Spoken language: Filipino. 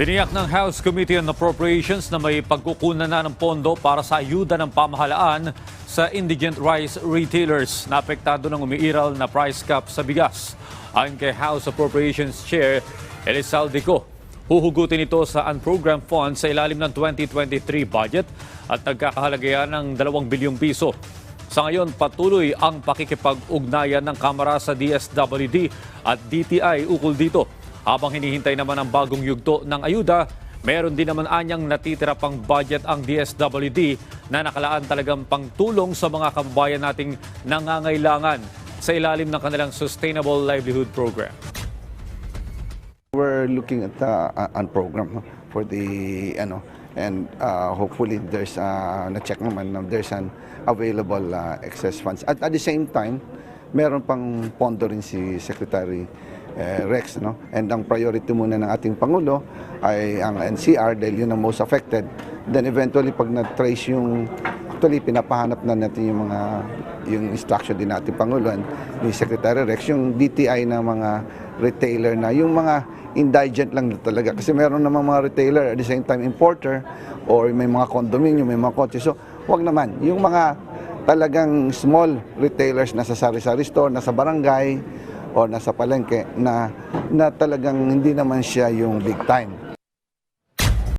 Tiniyak ng House Committee on Appropriations na may pagkukunan na ng pondo para sa ayuda ng pamahalaan sa indigent rice retailers na apektado ng umiiral na price cap sa bigas. Ayon kay House Appropriations Chair Elisaldico, huhugutin ito sa unprogrammed funds sa ilalim ng 2023 budget at nagkakahalaga ng 2 bilyong piso. Sa ngayon, patuloy ang pakikipag-ugnayan ng Kamara sa DSWD at DTI ukol dito. Habang hinihintay naman ang bagong yugto ng ayuda, meron din naman anyang natitira pang budget ang DSWD na nakalaan talagang pangtulong sa mga kababayan nating nangangailangan sa ilalim ng kanilang Sustainable Livelihood Program. We're looking at uh, program for the ano and uh, hopefully there's uh, na-check naman na there's an available uh, excess funds. At at the same time, meron pang pondo rin si Secretary eh, Rex no. And ang priority muna ng ating pangulo ay ang NCR dahil yun ang most affected. Then eventually pag na-trace yung actually pinapahanap na natin yung mga yung instruction din natin Pangulo and ni Secretary Rex yung DTI na mga retailer na yung mga indigent lang talaga kasi meron namang mga retailer at the same time importer or may mga condominium, may mga kotse. So, wag naman. Yung mga talagang small retailers na sa sari-sari store, nasa barangay o nasa palengke na na talagang hindi naman siya yung big time.